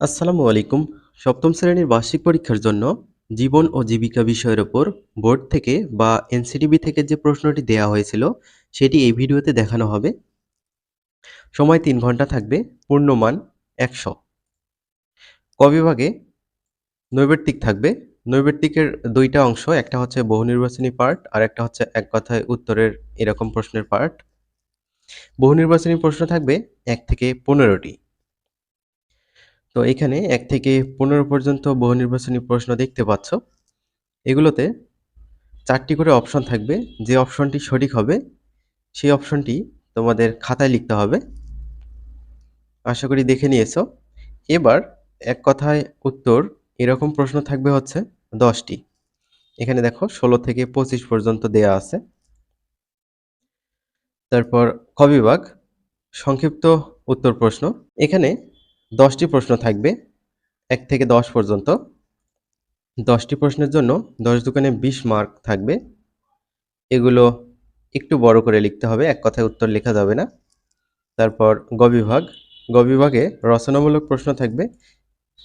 আসসালামু আলাইকুম। সপ্তম শ্রেণির বার্ষিক পরীক্ষার জন্য জীবন ও জীবিকা বিষয়ের ওপর বোর্ড থেকে বা এনসিটিবি থেকে যে প্রশ্নটি দেয়া হয়েছিল, সেটি এই ভিডিওতে দেখানো হবে। সময় তিন ঘণ্টা থাকবে, পূর্ণমান একশো। ক বিভাগে নৈবেত্তিক থাকবে। নৈবেত্তিকের দুইটা অংশ, একটা হচ্ছে বহু নির্বাচনী পার্ট আর একটা হচ্ছে এক কথায় উত্তরের এরকম প্রশ্নের পার্ট বহু নির্বাচনী প্রশ্ন থাকবে এক থেকে পনেরোটি। তো এখানে এক থেকে পনেরো পর্যন্ত বহু নির্বাচনী প্রশ্ন দেখতে পাচ্ছ। এগুলোতে চারটি করে অপশন থাকবে। যে অপশনটি সঠিক হবে, সেই অপশনটি তোমাদের খাতায় লিখতে হবে। আশা করি দেখে নিয়েছো। এবার এক কথায় উত্তর, এরকম প্রশ্ন থাকবে হচ্ছে দশটি। এখানে দেখো, ষোলো থেকে পঁচিশ পর্যন্ত দেয়া আছে। তারপর ক বিভাগ? সংক্ষিপ্ত উত্তর প্রশ্ন। এখানে দশটি প্রশ্ন থাকবে। এক থেকে দশ পর্যন্ত। দশটি প্রশ্নের জন্য দশ দোকানে বিশ মার্ক থাকবে। এগুলো একটু বড় করে লিখতে হবে, এক কথায় উত্তর লেখা যাবে না। তারপর গ বিভাগ গ বিভাগে রচনামূলক প্রশ্ন থাকবে,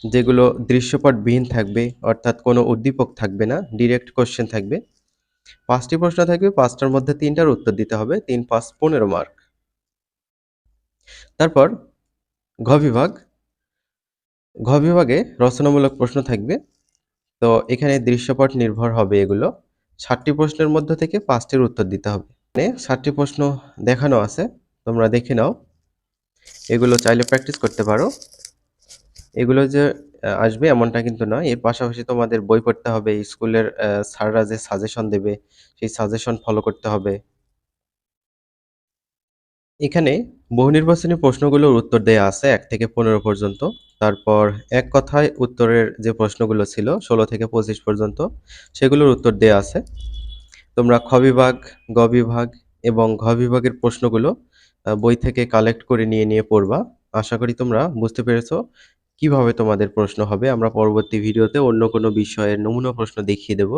যেগুলো দৃশ্যপটবিহীন থাকবে, অর্থাৎ কোনো উদ্দীপক থাকবে না ডিরেক্ট কোশ্চেন থাকবে। পাঁচটি প্রশ্ন থাকবে, পাঁচটার মধ্যে তিনটার উত্তর দিতে হবে, তিন, পাঁচ, পনেরো মার্ক। তারপর ঘ বিভাগ ঘ বিভাগে রচনামূলক প্রশ্ন থাকবে। তো এখানে দৃশ্যপট নির্ভর হবে এগুলো। ষাটটি প্রশ্নের মধ্য থেকে পাঁচটির উত্তর দিতে হবে। মানে ষাটটি প্রশ্ন দেখানো আছে, তোমরা দেখে নাও। এগুলো চাইলে প্র্যাকটিস করতে পারো। এগুলো যে আসবে এমনটা কিন্তু নয়। এর পাশাপাশি তোমাদের বই পড়তে হবে, স্কুলের স্যাররা যে সাজেশন দেবে, সেই সাজেশন ফলো করতে হবে। এখানে বহু নির্বাচনী প্রশ্নগুলোর উত্তর দেয়া আছে এক থেকে পনেরো পর্যন্ত। তারপর এক কথায় উত্তরের যে প্রশ্নগুলো ছিল, ষোলো থেকে পঁচিশ পর্যন্ত, সেগুলোর উত্তর দেয়া আছে। তোমরা খ বিভাগ, গ বিভাগ এবং ঘ বিভাগের প্রশ্নগুলো বই থেকে কালেক্ট করে নিয়ে নিয়ে পড়বা। আশা করি তোমরা বুঝতে পেরেছ কীভাবে তোমাদের প্রশ্ন হবে। আমরা পরবর্তী ভিডিওতে অন্য কোনো বিষয়ের নমুনা প্রশ্ন দেখিয়ে দেব।